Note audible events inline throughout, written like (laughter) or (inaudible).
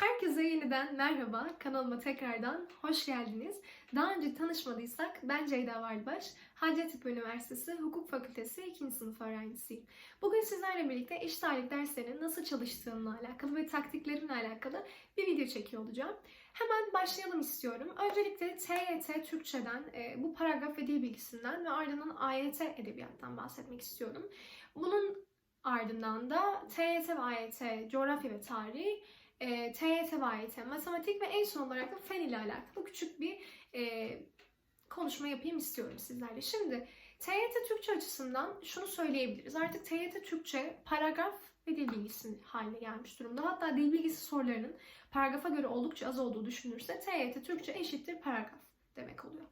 Herkese yeniden merhaba. Kanalıma tekrardan hoş geldiniz. Daha önce tanışmadıysak ben Ceyda Varbaş. Hacettepe Üniversitesi Hukuk Fakültesi 2. sınıf öğrencisiyim. Bugün sizlerle birlikte eşit ağırlık derslerinin nasıl çalıştığımla alakalı ve taktiklerimle alakalı bir video çekiyor olacağım. Hemen başlayalım istiyorum. Öncelikle TYT Türkçeden, e, bu paragraf ve dil bilgisinden ve ardından AYT Edebiyattan bahsetmek istiyorum. Bunun ardından da TYT ve AYT Coğrafya ve Tarih, e, TYT ve AYT Matematik ve en son olarak da fen ile alakalı küçük bir e, konuşma yapayım istiyorum sizlerle. Şimdi TYT Türkçe açısından şunu söyleyebiliriz. Artık TYT Türkçe paragraf ve dil bilgisi haline gelmiş durumda. Hatta dil bilgisi sorularının paragrafa göre oldukça az olduğu düşünülürse TYT Türkçe eşittir paragraf demek oluyor.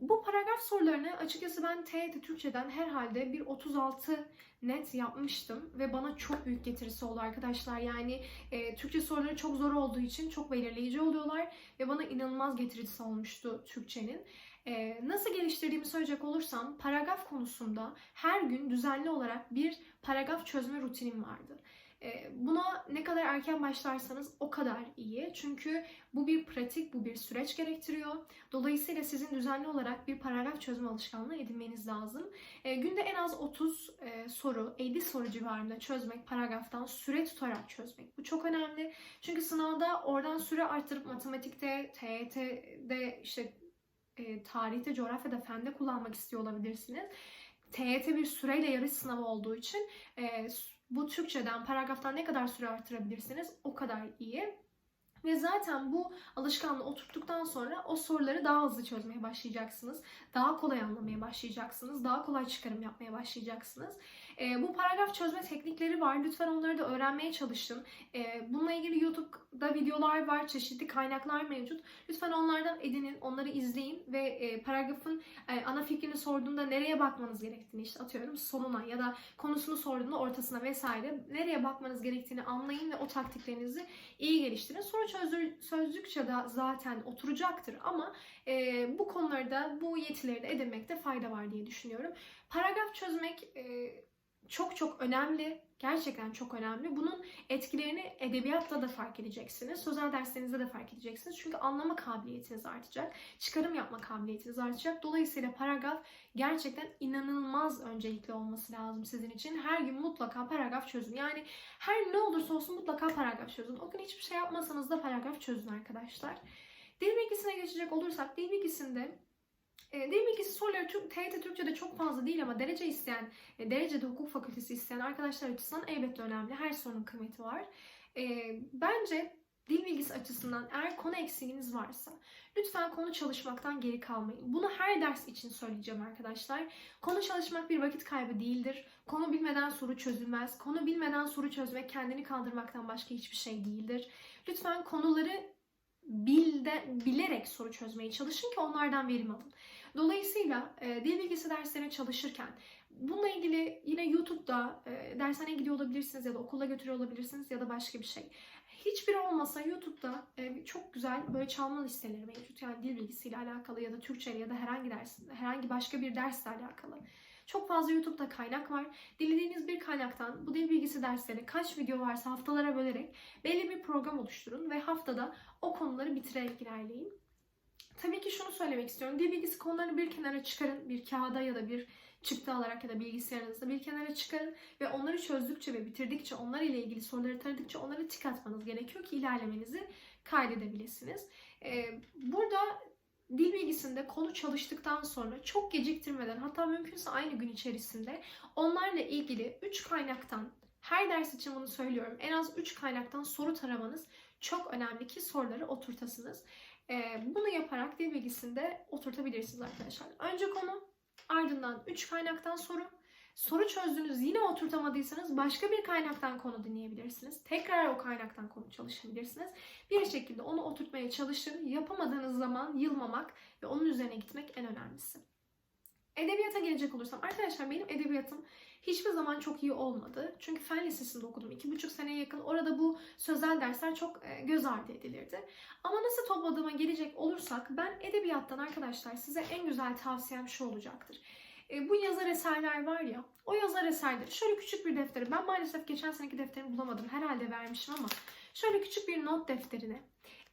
Bu paragraf sorularını açıkçası ben TYT Türkçeden herhalde bir 36 net yapmıştım ve bana çok büyük getirisi oldu arkadaşlar. Yani e, Türkçe soruları çok zor olduğu için çok belirleyici oluyorlar ve bana inanılmaz getirisi olmuştu Türkçenin. E, nasıl geliştirdiğimi söyleyecek olursam paragraf konusunda her gün düzenli olarak bir paragraf çözme rutinim vardı. E, Buna ne kadar erken başlarsanız o kadar iyi. Çünkü bu bir pratik, bu bir süreç gerektiriyor. Dolayısıyla sizin düzenli olarak bir paragraf çözme alışkanlığı edinmeniz lazım. E, günde en az 30 e, soru, 50 soru civarında çözmek, paragraftan süre tutarak çözmek. Bu çok önemli. Çünkü sınavda oradan süre arttırıp matematikte, TYT'de, işte e, tarihte, coğrafyada, fende kullanmak istiyor olabilirsiniz. TYT bir süreyle yarış sınavı olduğu için e, bu Türkçeden, paragraftan ne kadar süre artırabilirsiniz o kadar iyi. Ve zaten bu alışkanlığı oturttuktan sonra o soruları daha hızlı çözmeye başlayacaksınız. Daha kolay anlamaya başlayacaksınız. Daha kolay çıkarım yapmaya başlayacaksınız. E, bu paragraf çözme teknikleri var. Lütfen onları da öğrenmeye çalışın. E, bununla ilgili YouTube'da videolar var. Çeşitli kaynaklar mevcut. Lütfen onlardan edinin, onları izleyin ve e, paragrafın e, ana fikrini sorduğunda nereye bakmanız gerektiğini işte atıyorum sonuna ya da konusunu sorduğunda ortasına vesaire nereye bakmanız gerektiğini anlayın ve o taktiklerinizi iyi geliştirin. Soru çözdür, çözdükçe de zaten oturacaktır ama e, bu konularda bu yetileri de edinmekte fayda var diye düşünüyorum. Paragraf çözmek e, çok çok önemli. Gerçekten çok önemli. Bunun etkilerini edebiyatla da fark edeceksiniz. Sözel derslerinizde de fark edeceksiniz. Çünkü anlama kabiliyetiniz artacak. Çıkarım yapma kabiliyetiniz artacak. Dolayısıyla paragraf gerçekten inanılmaz öncelikli olması lazım sizin için. Her gün mutlaka paragraf çözün. Yani her ne olursa olsun mutlaka paragraf çözün. O gün hiçbir şey yapmasanız da paragraf çözün arkadaşlar. Dil bilgisine geçecek olursak dil bilgisinde e, dil bilgisi soruları Türk, TYT Türkçe'de çok fazla değil ama derece isteyen, e, derecede hukuk fakültesi isteyen arkadaşlar açısından elbette önemli. Her sorunun kıymeti var. E, bence dil bilgisi açısından eğer konu eksiğiniz varsa lütfen konu çalışmaktan geri kalmayın. Bunu her ders için söyleyeceğim arkadaşlar. Konu çalışmak bir vakit kaybı değildir. Konu bilmeden soru çözülmez. Konu bilmeden soru çözmek kendini kandırmaktan başka hiçbir şey değildir. Lütfen konuları bilde, bilerek soru çözmeye çalışın ki onlardan verim alın. Dolayısıyla e, dil bilgisi derslerine çalışırken bununla ilgili yine YouTube'da e, dershaneye gidiyor olabilirsiniz ya da okula götürüyor olabilirsiniz ya da başka bir şey. Hiçbiri olmasa YouTube'da e, çok güzel böyle çalma listeleri mevcut. Yani dil bilgisiyle alakalı ya da Türkçe ya da herhangi ders, herhangi başka bir dersle alakalı. Çok fazla YouTube'da kaynak var. Dilediğiniz bir kaynaktan bu dil bilgisi dersleri kaç video varsa haftalara bölerek belli bir program oluşturun ve haftada o konuları bitirerek ilerleyin. Tabii ki şunu söylemek istiyorum. Dil bilgisi konularını bir kenara çıkarın. Bir kağıda ya da bir çıktı alarak ya da bilgisayarınızda bir kenara çıkarın ve onları çözdükçe ve bitirdikçe, onlar ile ilgili soruları taradıkça onları tik atmanız gerekiyor ki ilerlemenizi kaydedebilirsiniz. Ee, burada dil bilgisinde konu çalıştıktan sonra çok geciktirmeden hatta mümkünse aynı gün içerisinde onlarla ilgili 3 kaynaktan her ders için bunu söylüyorum. En az 3 kaynaktan soru taramanız çok önemli ki soruları oturtasınız. Ee, bunu yaparak dil bilgisinde oturtabilirsiniz arkadaşlar. Önce konu, ardından 3 kaynaktan soru. Soru çözdünüz yine oturtamadıysanız başka bir kaynaktan konu dinleyebilirsiniz. Tekrar o kaynaktan konu çalışabilirsiniz. Bir şekilde onu oturtmaya çalışın. Yapamadığınız zaman yılmamak ve onun üzerine gitmek en önemlisi. Edebiyata gelecek olursam arkadaşlar benim edebiyatım hiçbir zaman çok iyi olmadı. Çünkü fen lisesinde okudum. iki buçuk seneye yakın. Orada bu sözel dersler çok e, göz ardı edilirdi. Ama nasıl topladığıma gelecek olursak ben edebiyattan arkadaşlar size en güzel tavsiyem şu olacaktır. E, bu yazar eserler var ya, o yazar eserleri şöyle küçük bir defteri, ben maalesef geçen seneki defterimi bulamadım, herhalde vermişim ama şöyle küçük bir not defterine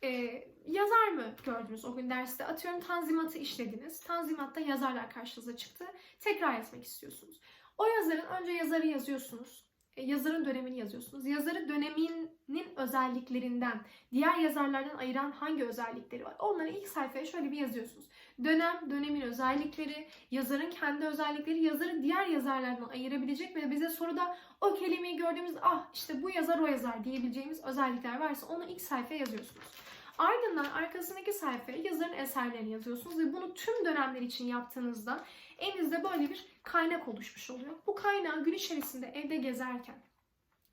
e, yazar mı gördünüz o gün derste? Atıyorum tanzimatı işlediniz. Tanzimatta yazarlar karşınıza çıktı. Tekrar etmek istiyorsunuz. O yazarın önce yazarı yazıyorsunuz. E, yazarın dönemini yazıyorsunuz. Yazarı döneminin özelliklerinden, diğer yazarlardan ayıran hangi özellikleri var? Onları ilk sayfaya şöyle bir yazıyorsunuz. Dönem, dönemin özellikleri, yazarın kendi özellikleri, yazarı diğer yazarlardan ayırabilecek ve bize soruda o kelimeyi gördüğümüz ah işte bu yazar o yazar diyebileceğimiz özellikler varsa onu ilk sayfaya yazıyorsunuz. Ardından arkasındaki sayfaya yazarın eserlerini yazıyorsunuz ve bunu tüm dönemler için yaptığınızda elinizde böyle bir kaynak oluşmuş oluyor. Bu kaynağı gün içerisinde evde gezerken,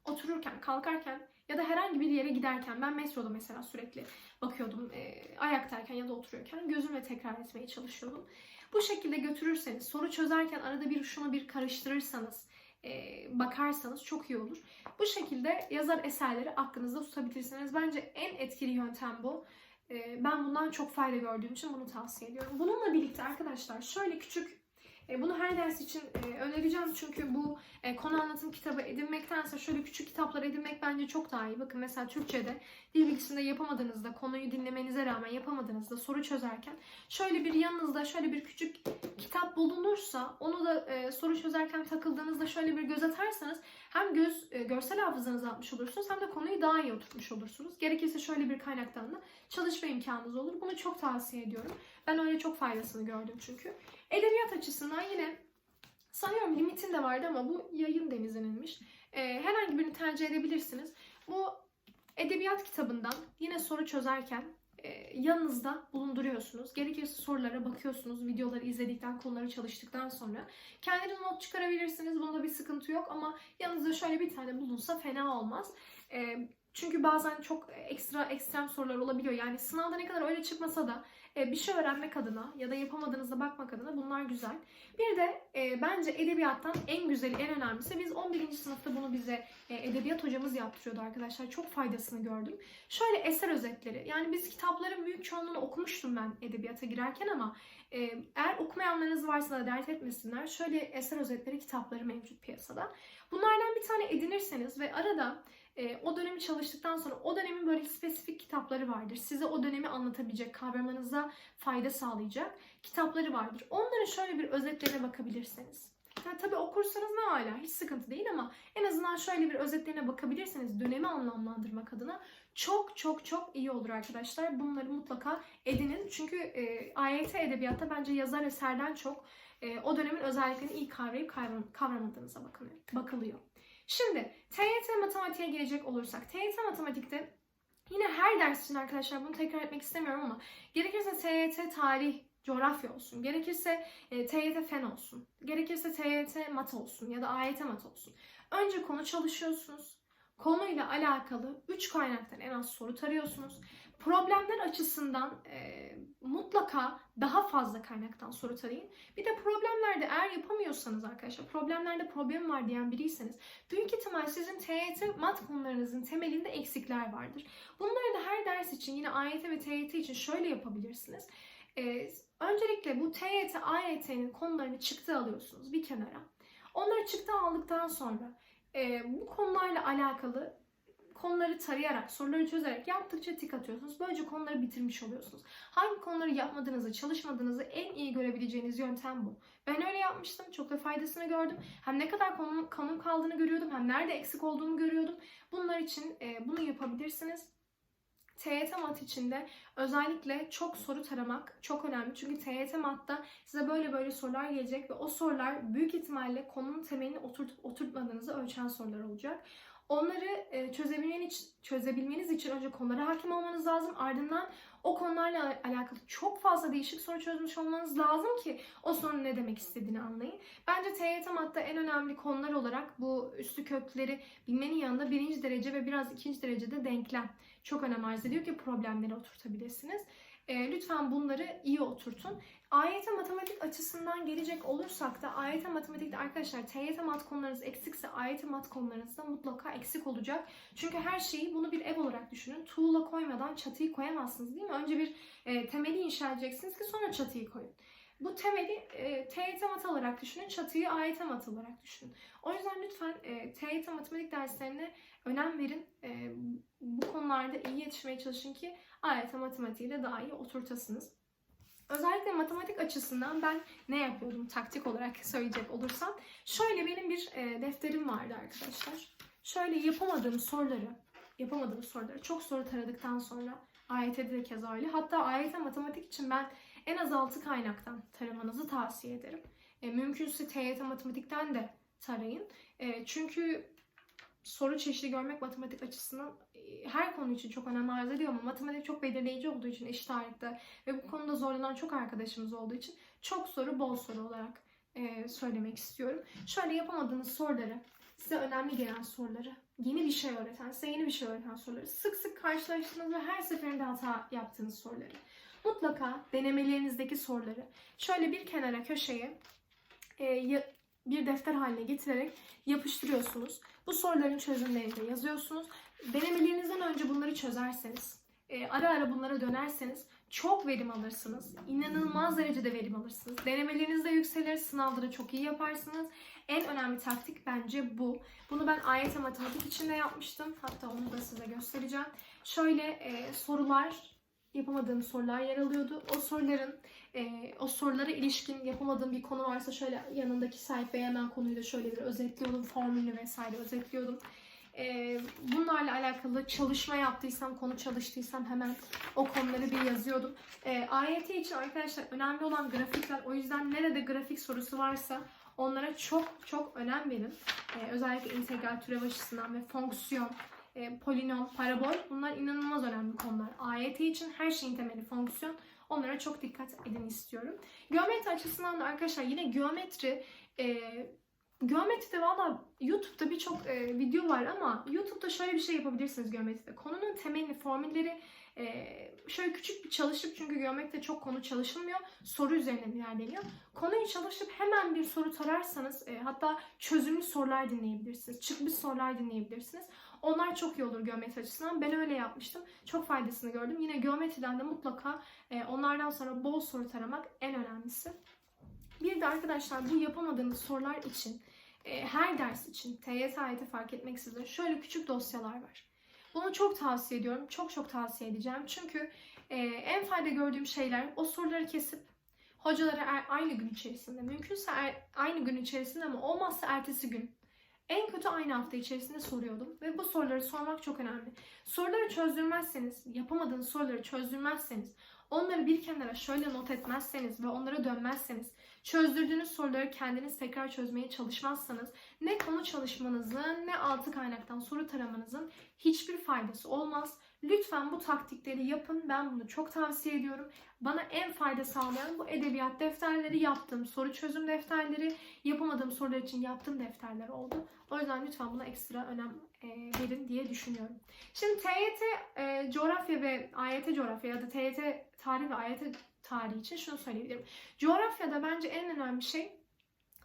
otururken, kalkarken ya da herhangi bir yere giderken ben metroda mesela sürekli bakıyordum e, ayaktayken ya da oturuyorken gözümle tekrar etmeye çalışıyordum. Bu şekilde götürürseniz soru çözerken arada bir şunu bir karıştırırsanız e, bakarsanız çok iyi olur. Bu şekilde yazar eserleri aklınızda tutabilirsiniz. Bence en etkili yöntem bu. E, ben bundan çok fayda gördüğüm için bunu tavsiye ediyorum. Bununla birlikte arkadaşlar şöyle küçük bunu her ders için e, önereceğim çünkü bu e, konu anlatım kitabı edinmektense şöyle küçük kitaplar edinmek bence çok daha iyi. Bakın mesela Türkçe'de dil bilgisinde yapamadığınızda, konuyu dinlemenize rağmen yapamadığınızda soru çözerken şöyle bir yanınızda şöyle bir küçük kitap bulunursa onu da e, soru çözerken takıldığınızda şöyle bir göz atarsanız hem göz e, görsel hafızanızı atmış olursunuz hem de konuyu daha iyi oturtmuş olursunuz. Gerekirse şöyle bir kaynaktan da çalışma imkanınız olur. Bunu çok tavsiye ediyorum. Ben öyle çok faydasını gördüm çünkü. Edebiyat açısından yine sanıyorum limitin de vardı ama bu yayın denizinilmiş. Ee, herhangi birini tercih edebilirsiniz. Bu edebiyat kitabından yine soru çözerken e, yanınızda bulunduruyorsunuz. Gerekirse sorulara bakıyorsunuz. Videoları izledikten, konuları çalıştıktan sonra. Kendiniz not çıkarabilirsiniz. Bunda bir sıkıntı yok ama yanınızda şöyle bir tane bulunsa fena olmaz. E, çünkü bazen çok ekstra ekstrem sorular olabiliyor. Yani sınavda ne kadar öyle çıkmasa da bir şey öğrenmek adına ya da yapamadığınızda bakmak adına bunlar güzel. Bir de e, bence edebiyattan en güzeli, en önemlisi biz 11. sınıfta bunu bize e, edebiyat hocamız yaptırıyordu arkadaşlar. Çok faydasını gördüm. Şöyle eser özetleri. Yani biz kitapların büyük çoğunluğunu okumuştum ben edebiyata girerken ama e, eğer okumayanlarınız varsa da dert etmesinler. Şöyle eser özetleri kitapları mevcut piyasada. Bunlardan bir tane edinirseniz ve arada e, o dönemi çalıştıktan sonra o dönemin böyle spesifik kitapları vardır. Size o dönemi anlatabilecek, kavramanıza fayda sağlayacak kitapları vardır. Onların şöyle bir özetlerine bakabilirsiniz. Yani tabii okursanız ne hala hiç sıkıntı değil ama en azından şöyle bir özetlerine bakabilirseniz dönemi anlamlandırmak adına çok çok çok iyi olur arkadaşlar. Bunları mutlaka edinin. Çünkü e, AYT edebiyatta bence yazar eserden çok e, o dönemin özelliklerini iyi kavrayıp kavram, kavramadığınıza bakılıyor. bakılıyor. Şimdi TYT matematiğe gelecek olursak. TYT matematikte yine her ders için arkadaşlar bunu tekrar etmek istemiyorum ama gerekirse TYT tarih, coğrafya olsun. Gerekirse e, TYT fen olsun. Gerekirse TYT mat olsun ya da AYT mat olsun. Önce konu çalışıyorsunuz. Konuyla alakalı 3 kaynaktan en az soru tarıyorsunuz. Problemler açısından e, mutlaka daha fazla kaynaktan soru tarayın. Bir de problemlerde eğer yapamıyorsanız arkadaşlar, problemlerde problem var diyen biriyseniz büyük ihtimal sizin TYT mat konularınızın temelinde eksikler vardır. Bunları da her ders için yine AYT ve TYT için şöyle yapabilirsiniz. E, öncelikle bu TYT, AYT'nin konularını çıktı alıyorsunuz bir kenara. Onları çıktı aldıktan sonra e, bu konularla alakalı konuları tarayarak, soruları çözerek yaptıkça tik atıyorsunuz. Böylece konuları bitirmiş oluyorsunuz. Hangi konuları yapmadığınızı, çalışmadığınızı en iyi görebileceğiniz yöntem bu. Ben öyle yapmıştım. Çok da faydasını gördüm. Hem ne kadar konum, konum kaldığını görüyordum, hem nerede eksik olduğumu görüyordum. Bunlar için e, bunu yapabilirsiniz. TYT mat içinde özellikle çok soru taramak çok önemli. Çünkü TYT matta size böyle böyle sorular gelecek ve o sorular büyük ihtimalle konunun temelini oturtup oturtmadığınızı ölçen sorular olacak. Onları e, çözebilmeniz, çözebilmeniz için önce konulara hakim olmanız lazım. Ardından o konularla alakalı çok fazla değişik soru çözmüş olmanız lazım ki o sorunun ne demek istediğini anlayın. Bence TYT matta en önemli konular olarak bu üstü kökleri bilmenin yanında birinci derece ve biraz ikinci derecede denklem çok önem arz ediyor ki problemleri oturtabilirsiniz. E, lütfen bunları iyi oturtun. AYT matematik açısından gelecek olursak da AYT matematikte arkadaşlar TYT mat konularınız eksikse AYT mat konularınız da mutlaka eksik olacak. Çünkü her şeyi bunu bir ev olarak düşünün. Tuğla koymadan çatıyı koyamazsınız değil mi? Önce bir e, temeli inşa edeceksiniz ki sonra çatıyı koyun. Bu temeli e, TYT mat olarak düşünün, çatıyı AYT mat olarak düşünün. O yüzden lütfen e, TYT matematik derslerine önem verin. E, bu konularda iyi yetişmeye çalışın ki AYT matematiği de daha iyi oturtasınız. Özellikle matematik açısından ben ne yapıyordum taktik olarak (laughs) söyleyecek olursam. Şöyle benim bir e, defterim vardı arkadaşlar. Şöyle yapamadığım soruları, yapamadığım soruları çok soru taradıktan sonra AYT'de de keza öyle. Hatta AYT matematik için ben en az 6 kaynaktan taramanızı tavsiye ederim. E, mümkünse TYT matematikten de tarayın. E, çünkü soru çeşidi görmek matematik açısından e, her konu için çok önem arz ediyor ama matematik çok belirleyici olduğu için eşit ağırlıkta ve bu konuda zorlanan çok arkadaşımız olduğu için çok soru bol soru olarak e, söylemek istiyorum. Şöyle yapamadığınız soruları, size önemli gelen soruları, yeni bir şey öğreten, size yeni bir şey öğreten soruları, sık sık karşılaştığınız ve her seferinde hata yaptığınız soruları, mutlaka denemelerinizdeki soruları şöyle bir kenara köşeye e, bir defter haline getirerek yapıştırıyorsunuz. Bu soruların çözümlerini de yazıyorsunuz. Denemelerinizden önce bunları çözerseniz, e, ara ara bunlara dönerseniz çok verim alırsınız. İnanılmaz derecede verim alırsınız. Denemeleriniz de yükselir, sınavları çok iyi yaparsınız. En önemli taktik bence bu. Bunu ben AYT matematik için de yapmıştım. Hatta onu da size göstereceğim. Şöyle e, sorular, yapamadığım sorular yer alıyordu. O soruların, e, o sorulara ilişkin yapamadığım bir konu varsa şöyle yanındaki sayfaya hemen konuyu da şöyle bir özetliyordum. Formülünü vesaire özetliyordum. E, bunlarla alakalı çalışma yaptıysam, konu çalıştıysam hemen o konuları bir yazıyordum. E, AYT için arkadaşlar önemli olan grafikler. O yüzden nerede grafik sorusu varsa onlara çok çok önem verin. E, özellikle integral türev açısından ve fonksiyon, e, polinom, parabol bunlar inanılmaz önemli konular. AYT için her şeyin temeli fonksiyon. Onlara çok dikkat edin istiyorum. Geometri açısından da arkadaşlar yine geometri e, Geometride valla YouTube'da birçok e, video var ama YouTube'da şöyle bir şey yapabilirsiniz geometride. Konunun temelini, formülleri e, şöyle küçük bir çalışıp çünkü geometride çok konu çalışılmıyor. Soru üzerinden ilerleniyor. Konuyu çalışıp hemen bir soru tararsanız e, hatta çözümlü sorular dinleyebilirsiniz. Çıkmış sorular dinleyebilirsiniz. Onlar çok iyi olur geometri açısından. Ben öyle yapmıştım. Çok faydasını gördüm. Yine geometriden de mutlaka e, onlardan sonra bol soru taramak en önemlisi. Bir de arkadaşlar bu yapamadığınız sorular için e, her ders için TYT, AYT fark etmeksizin şöyle küçük dosyalar var. Bunu çok tavsiye ediyorum. Çok çok tavsiye edeceğim. Çünkü e, en fayda gördüğüm şeyler o soruları kesip hocalara er- aynı gün içerisinde, mümkünse er- aynı gün içerisinde ama olmazsa ertesi gün en kötü aynı hafta içerisinde soruyordum ve bu soruları sormak çok önemli. Soruları çözdürmezseniz, yapamadığınız soruları çözdürmezseniz, onları bir kenara şöyle not etmezseniz ve onlara dönmezseniz, çözdürdüğünüz soruları kendiniz tekrar çözmeye çalışmazsanız ne konu çalışmanızın ne altı kaynaktan soru taramanızın hiçbir faydası olmaz. Lütfen bu taktikleri yapın. Ben bunu çok tavsiye ediyorum. Bana en fayda sağlayan bu edebiyat defterleri yaptığım soru çözüm defterleri, yapamadığım sorular için yaptığım defterler oldu. O yüzden lütfen buna ekstra önem verin diye düşünüyorum. Şimdi TYT e, coğrafya ve AYT coğrafya ya da TYT tarih ve AYT tarihi için şunu söyleyebilirim. Coğrafyada bence en önemli şey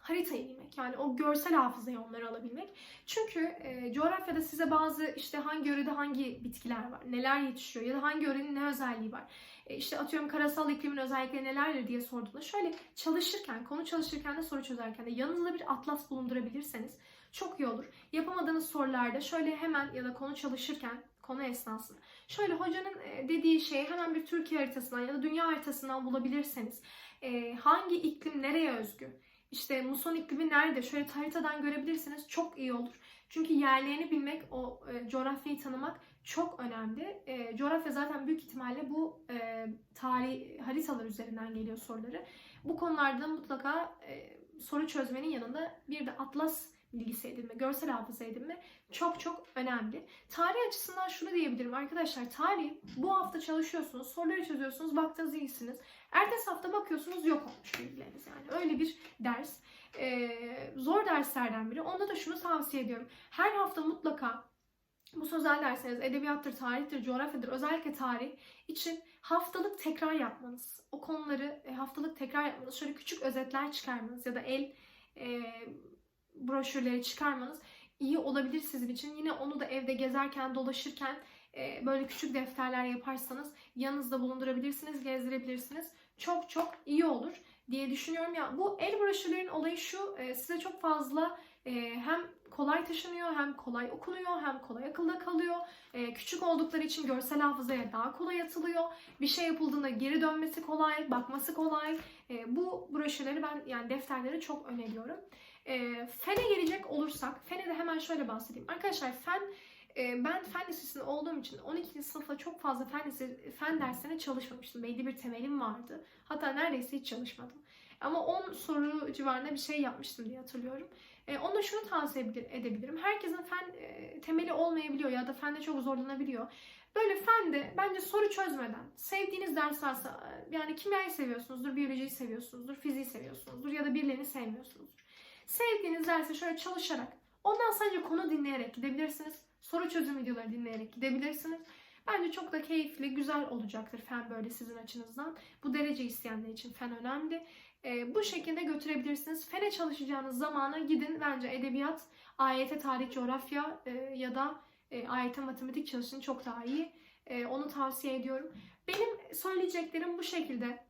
haritayı bilmek. Yani o görsel hafızayı onları alabilmek. Çünkü e, coğrafyada size bazı işte hangi yörede hangi bitkiler var, neler yetişiyor ya da hangi yörenin ne özelliği var. E, işte atıyorum karasal iklimin özellikleri nelerdir diye sorduğunda şöyle çalışırken, konu çalışırken de soru çözerken de yanınızda bir atlas bulundurabilirseniz çok iyi olur. Yapamadığınız sorularda şöyle hemen ya da konu çalışırken konu esnasında. Şöyle hocanın e, dediği şeyi hemen bir Türkiye haritasından ya da dünya haritasından bulabilirseniz e, hangi iklim nereye özgü? İşte muson iklimi nerede? Şöyle haritadan görebilirsiniz çok iyi olur. Çünkü yerlerini bilmek, o e, coğrafyayı tanımak çok önemli. E, coğrafya zaten büyük ihtimalle bu e, tarih haritalar üzerinden geliyor soruları. Bu konularda mutlaka e, soru çözmenin yanında bir de atlas bilgisi edinme, görsel hafıza edinme çok çok önemli. Tarih açısından şunu diyebilirim arkadaşlar. Tarih bu hafta çalışıyorsunuz, soruları çözüyorsunuz, baktınız iyisiniz. Ertesi hafta bakıyorsunuz yok olmuş bilgileriniz yani. Öyle bir ders. Ee, zor derslerden biri. Onda da şunu tavsiye ediyorum. Her hafta mutlaka bu sözel derseniz edebiyattır, tarihtir, coğrafyadır, özellikle tarih için haftalık tekrar yapmanız. O konuları e, haftalık tekrar yapmanız. Şöyle küçük özetler çıkarmanız ya da el e, broşürleri çıkarmanız iyi olabilir sizin için. Yine onu da evde gezerken, dolaşırken e, böyle küçük defterler yaparsanız yanınızda bulundurabilirsiniz, gezdirebilirsiniz. Çok çok iyi olur diye düşünüyorum. Ya bu el broşürlerin olayı şu, e, size çok fazla e, hem kolay taşınıyor, hem kolay okunuyor, hem kolay akılda kalıyor. E, küçük oldukları için görsel hafızaya daha kolay atılıyor. Bir şey yapıldığında geri dönmesi kolay, bakması kolay. E, bu broşürleri ben yani defterleri çok öneriyorum. E, fene gelecek olursak, fene de hemen şöyle bahsedeyim. Arkadaşlar fen e, ben fen lisesinde olduğum için 12. sınıfta çok fazla fen, lise, fen derslerine çalışmamıştım. Belli bir temelim vardı. Hatta neredeyse hiç çalışmadım. Ama 10 soru civarında bir şey yapmıştım diye hatırlıyorum. E, ona şunu tavsiye edebil- edebilirim. Herkesin fen e, temeli olmayabiliyor ya da fende çok zorlanabiliyor. Böyle fende bence soru çözmeden sevdiğiniz ders varsa e, yani kimyayı seviyorsunuzdur, biyolojiyi seviyorsunuzdur, fiziği seviyorsunuzdur ya da birilerini sevmiyorsunuzdur. Sevdiğiniz derse şöyle çalışarak ondan sadece konu dinleyerek gidebilirsiniz. Soru çözüm videoları dinleyerek gidebilirsiniz. Bence çok da keyifli, güzel olacaktır fen böyle sizin açınızdan. Bu derece isteyenler için fen önemli. Ee, bu şekilde götürebilirsiniz. Fene çalışacağınız zamana gidin. Bence edebiyat, AYT, tarih, coğrafya e, ya da e, AYT matematik çalışın çok daha iyi. E, onu tavsiye ediyorum. Benim söyleyeceklerim bu şekilde.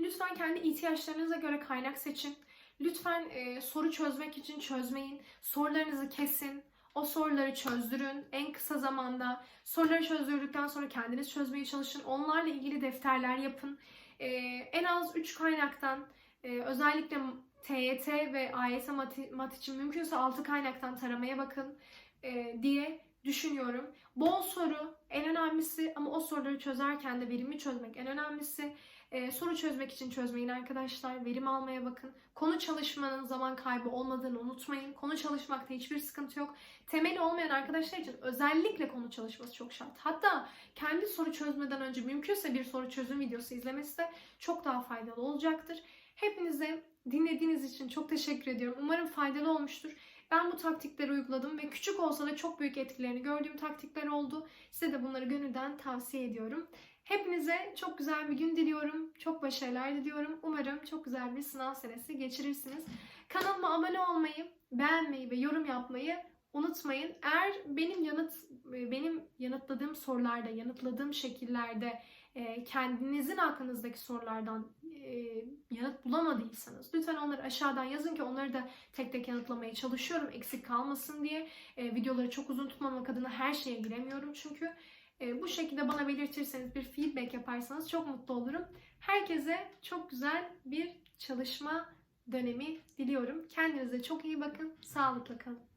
Lütfen kendi ihtiyaçlarınıza göre kaynak seçin. Lütfen e, soru çözmek için çözmeyin. Sorularınızı kesin. O soruları çözdürün en kısa zamanda. Soruları çözdürdükten sonra kendiniz çözmeye çalışın. Onlarla ilgili defterler yapın. E, en az 3 kaynaktan e, özellikle TYT ve AYT mat, mat için mümkünse 6 kaynaktan taramaya bakın e, diye düşünüyorum. Bol soru en önemlisi ama o soruları çözerken de verimi çözmek en önemlisi. Ee, soru çözmek için çözmeyin arkadaşlar. Verim almaya bakın. Konu çalışmanın zaman kaybı olmadığını unutmayın. Konu çalışmakta hiçbir sıkıntı yok. Temeli olmayan arkadaşlar için özellikle konu çalışması çok şart. Hatta kendi soru çözmeden önce mümkünse bir soru çözüm videosu izlemesi de çok daha faydalı olacaktır. Hepinize dinlediğiniz için çok teşekkür ediyorum. Umarım faydalı olmuştur. Ben bu taktikleri uyguladım ve küçük olsa da çok büyük etkilerini gördüğüm taktikler oldu. Size de bunları gönülden tavsiye ediyorum. Hepinize çok güzel bir gün diliyorum. Çok başarılar diliyorum. Umarım çok güzel bir sınav senesi geçirirsiniz. Kanalıma abone olmayı, beğenmeyi ve yorum yapmayı unutmayın. Eğer benim yanıt benim yanıtladığım sorularda, yanıtladığım şekillerde e, kendinizin aklınızdaki sorulardan e, yanıt bulamadıysanız lütfen onları aşağıdan yazın ki onları da tek tek yanıtlamaya çalışıyorum eksik kalmasın diye. E, videoları çok uzun tutmamak adına her şeye giremiyorum çünkü. E, bu şekilde bana belirtirseniz bir feedback yaparsanız çok mutlu olurum. Herkese çok güzel bir çalışma dönemi diliyorum. Kendinize çok iyi bakın. Sağlıkla kalın.